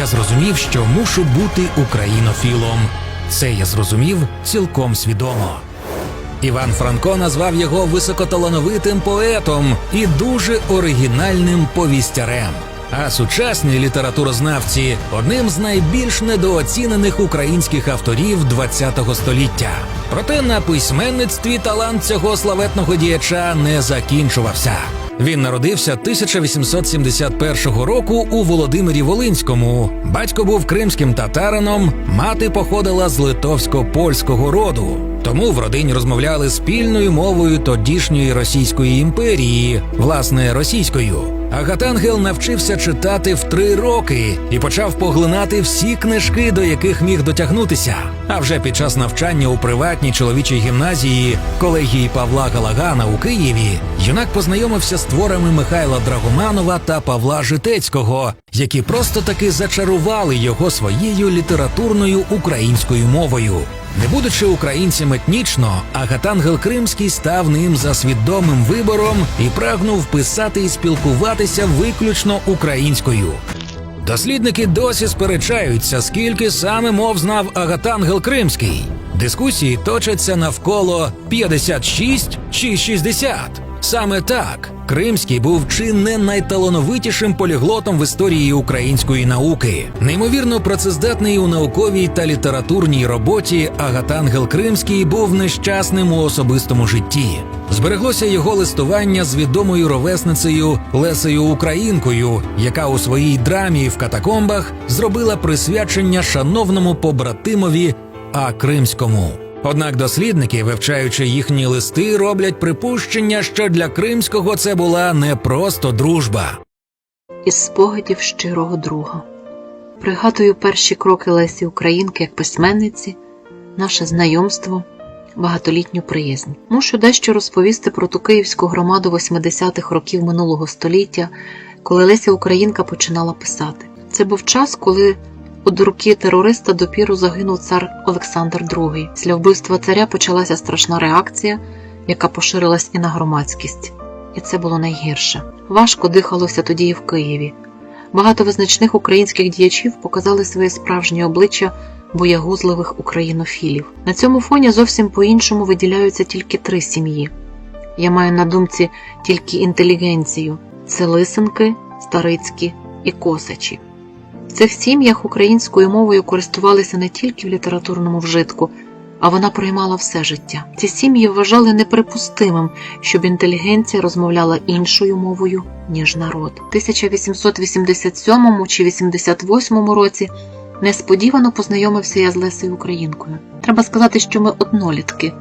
я зрозумів, що мушу бути українофілом. Це я зрозумів цілком свідомо. Іван Франко назвав його високоталановитим поетом і дуже оригінальним повістярем. А сучасні літературознавці одним з найбільш недооцінених українських авторів ХХ століття. Проте на письменництві талант цього славетного діяча не закінчувався. Він народився 1871 року у Володимирі Волинському. Батько був кримським татарином, мати походила з литовсько-польського роду. Тому в родині розмовляли спільною мовою тодішньої Російської імперії, власне російською. Агатангел навчився читати в три роки і почав поглинати всі книжки, до яких міг дотягнутися. А вже під час навчання у приватній чоловічій гімназії колегії Павла Галагана у Києві юнак познайомився з творами Михайла Драгоманова та Павла Житецького, які просто таки зачарували його своєю літературною українською мовою. Не будучи українцем етнічно, Агатангел Кримський став ним за свідомим вибором і прагнув писати і спілкуватися виключно українською. Дослідники досі сперечаються, скільки саме мов знав Агатангел Кримський. Дискусії точаться навколо 56 чи 60. Саме так Кримський був чи не найталановитішим поліглотом в історії української науки. Неймовірно працездатний у науковій та літературній роботі Агатангел Кримський був нещасним у особистому житті. Збереглося його листування з відомою ровесницею Лесею Українкою, яка у своїй драмі в катакомбах зробила присвячення шановному побратимові А Кримському. Однак дослідники, вивчаючи їхні листи, роблять припущення, що для кримського це була не просто дружба. із спогадів щирого друга. Пригадую перші кроки Лесі Українки як письменниці, наше знайомство, багатолітню приязнь. Мушу дещо розповісти про ту київську громаду 80-х років минулого століття, коли Леся Українка починала писати. Це був час, коли від руки терориста допіру загинув цар Олександр II. Після вбивства царя почалася страшна реакція, яка поширилась і на громадськість. І це було найгірше. Важко дихалося тоді і в Києві. Багато визначних українських діячів показали своє справжнє обличчя боягузливих українофілів. На цьому фоні зовсім по-іншому виділяються тільки три сім'ї. Я маю на думці тільки інтелігенцію: це Лисенки, Старицькі і Косачі. В цих сім'ях українською мовою користувалися не тільки в літературному вжитку, а вона приймала все життя. Ці сім'ї вважали неприпустимим, щоб інтелігенція розмовляла іншою мовою, ніж народ. У 1887 чи 88 році несподівано познайомився я з Лесею Українкою. Треба сказати, що ми однолітки.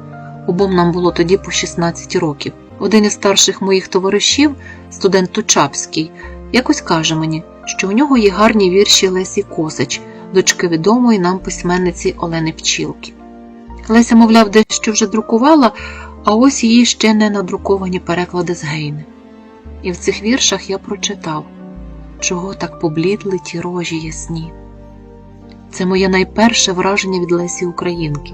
Обом нам було тоді по 16 років. Один із старших моїх товаришів, студент Тучапський, якось каже мені, що у нього є гарні вірші Лесі Косач, дочки відомої нам письменниці Олени Пчілки. Леся, мовляв, дещо вже друкувала, а ось її ще не надруковані переклади з Гейни. І в цих віршах я прочитав, чого так поблідли ті рожі ясні. Це моє найперше враження від Лесі Українки.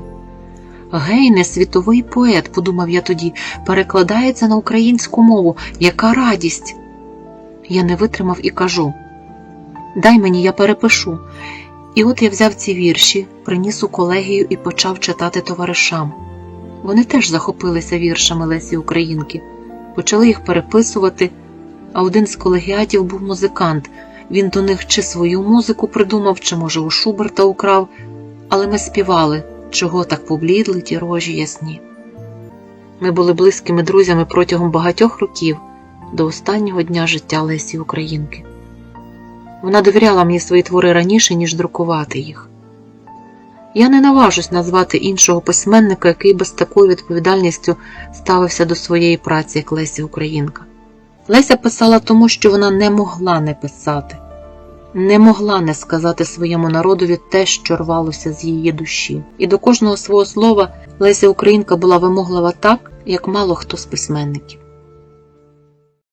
Гейне, світовий поет, подумав я тоді, перекладається на українську мову. Яка радість! Я не витримав і кажу: Дай мені, я перепишу. І от я взяв ці вірші, приніс у колегію і почав читати товаришам. Вони теж захопилися віршами Лесі Українки, почали їх переписувати, а один з колегіатів був музикант. Він до них чи свою музику придумав, чи, може, у Шуберта украв, але ми співали, чого так поблідли ті рожі ясні. Ми були близькими друзями протягом багатьох років до останнього дня життя Лесі Українки. Вона довіряла мені свої твори раніше, ніж друкувати їх. Я не наважусь назвати іншого письменника, який би з такою відповідальністю ставився до своєї праці, як Леся Українка. Леся писала тому, що вона не могла не писати, не могла не сказати своєму народові те, що рвалося з її душі. І до кожного свого слова Леся Українка була вимоглива так, як мало хто з письменників.